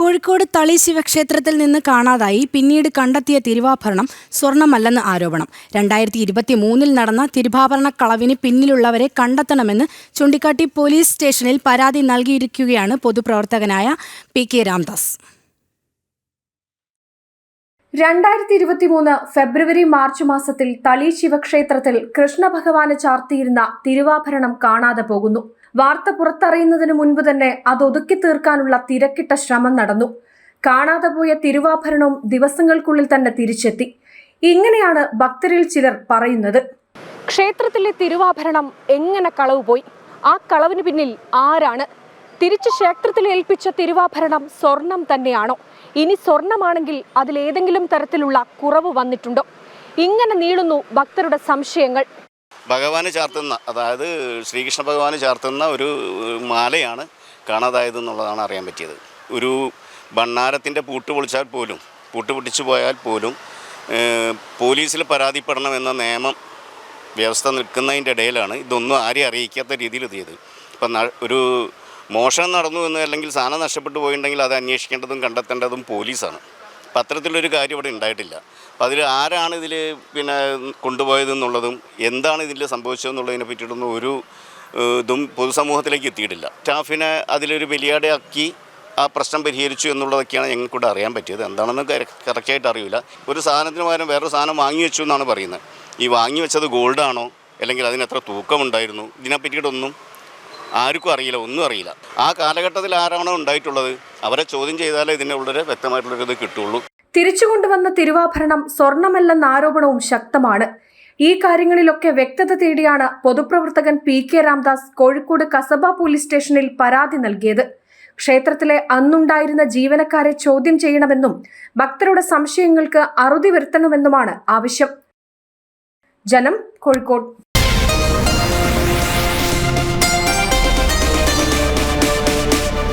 കോഴിക്കോട് തളി ശിവക്ഷേത്രത്തിൽ നിന്ന് കാണാതായി പിന്നീട് കണ്ടെത്തിയ തിരുവാഭരണം സ്വർണമല്ലെന്ന് ആരോപണം. രണ്ടായിരത്തി ഇരുപത്തി മൂന്നിൽ നടന്ന തിരുവാഭരണ കളവിന് പിന്നിലുള്ളവരെ കണ്ടെത്തണമെന്ന് ചൂണ്ടിക്കാട്ടി പോലീസ് സ്റ്റേഷനിൽ പരാതി നൽകിയിരിക്കുകയാണ് പൊതുപ്രവർത്തകനായ പി കെ രാംദാസ്. രണ്ടായിരത്തി ഇരുപത്തി മൂന്ന് ഫെബ്രുവരി മാർച്ച് മാസത്തിൽ തളി ശിവക്ഷേത്രത്തിൽ കൃഷ്ണഭഗവാന് ചാർത്തിയിരുന്ന തിരുവാഭരണം കാണാതെ പോകുന്നു. വാർത്ത പുറത്തറിയുന്നതിന് മുൻപ് തന്നെ അത് ഒതുക്കി തീർക്കാനുള്ള തിരക്കിട്ട ശ്രമം നടന്നു. കാണാതെ പോയ തിരുവാഭരണവും ദിവസങ്ങൾക്കുള്ളിൽ തന്നെ തിരിച്ചെത്തി. ഇങ്ങനെയാണ് ഭക്തരിൽ ചിലർ പറയുന്നത്. ക്ഷേത്രത്തിലെ തിരുവാഭരണം എങ്ങനെ കളവ് പോയി ആ കളവിന് പിന്നിൽ ആരാണ് തിരിച്ച് ക്ഷേത്രത്തിൽ ഏൽപ്പിച്ച തിരുവാഭരണം സ്വർണം തന്നെയാണോ? ഇനി സ്വർണമാണെങ്കിൽ അതിലേതെങ്കിലും തരത്തിലുള്ള കുറവ് വന്നിട്ടുണ്ടോ? ഇങ്ങനെ നീളുന്നു ഭക്തരുടെ സംശയങ്ങൾ. ഭഗവാന് ചാർത്തുന്ന അതായത് ശ്രീകൃഷ്ണ ഭഗവാന് ചാർത്തുന്ന ഒരു മാലയാണ് കാണാതായത് എന്നുള്ളതാണ് അറിയാൻ പറ്റിയത്. ഒരു ഭണ്ണാരത്തിന്റെ പൂട്ട് പൊളിച്ചാൽ പോലും പൂട്ട് പൊട്ടിച്ചു പോയാൽ പോലും പോലീസിൽ പരാതിപ്പെടണം എന്ന നിയമം വ്യവസ്ഥ നിൽക്കുന്നതിന്റെ ഇടയിലാണ്. ഇതൊന്നും ആരെയും അറിയിക്കാത്ത രീതിയിൽ ചെയ്ത്. ഇപ്പം ഒരു മോഷണം നടന്നു എന്ന് അല്ലെങ്കിൽ സാധനം നഷ്ടപ്പെട്ടു പോയിട്ടുണ്ടെങ്കിൽ അത് അന്വേഷിക്കേണ്ടതും കണ്ടെത്തേണ്ടതും പോലീസാണ്. അപ്പം അത്തരത്തിലൊരു കാര്യം ഇവിടെ ഉണ്ടായിട്ടില്ല. അപ്പം അതിൽ ആരാണ് ഇതിൽ പിന്നെ കൊണ്ടുപോയതെന്നുള്ളതും എന്താണ് ഇതിൽ സംഭവിച്ചതെന്നുള്ളതിനെ പറ്റിയിട്ടൊന്നും ഒരു ഇതും പൊതുസമൂഹത്തിലേക്ക് എത്തിയിട്ടില്ല. സ്റ്റാഫിനെ അതിലൊരു ബലിയാടയാക്കി ആ പ്രശ്നം പരിഹരിച്ചു എന്നുള്ളതൊക്കെയാണ് ഞങ്ങൾക്കൂടെ അറിയാൻ പറ്റിയത്. എന്താണെന്ന് കറക്റ്റായിട്ട് അറിയില്ല. ഒരു സാധനത്തിന് പകരം വേറൊരു സാധനം വാങ്ങി വെച്ചു എന്നാണ് പറയുന്നത്. ഈ വാങ്ങി വെച്ചത് ഗോൾഡാണോ അല്ലെങ്കിൽ അതിന് എത്ര തൂക്കമുണ്ടായിരുന്നു? ഇതിനെ പറ്റിയിട്ടൊന്നും ആർക്കും അറിയില്ല ഒന്നും അറിയില്ല. ആ കാലഘട്ടത്തിൽ ആരാണോ ഉണ്ടായിട്ടുള്ളത്? അവരെ ചോദ്യം ചെയ്താലേ ഇതിന്റെ വ്യക്തമായിട്ടുള്ളൊരു ഇത് കിട്ടുള്ളൂ. തിരിച്ചു കൊണ്ടുവന്ന തിരുവാഭരണം സ്വർണമല്ലെന്ന ആരോപണവും ശക്തമാണ്. ഈ കാര്യങ്ങളിലൊക്കെ വ്യക്തത തേടിയാണ് പൊതുപ്രവർത്തകൻ P K Ramdas Kozhikode Kasaba police സ്റ്റേഷനിൽ പരാതി നൽകിയത്. ക്ഷേത്രത്തിലെ അന്നുണ്ടായിരുന്ന ജീവനക്കാരെ ചോദ്യം ചെയ്യണമെന്നും ഭക്തരുടെ സംശയങ്ങൾക്ക് അറുതി വരുത്തണമെന്നുമാണ് ആവശ്യം. ജനം കോഴിക്കോട്.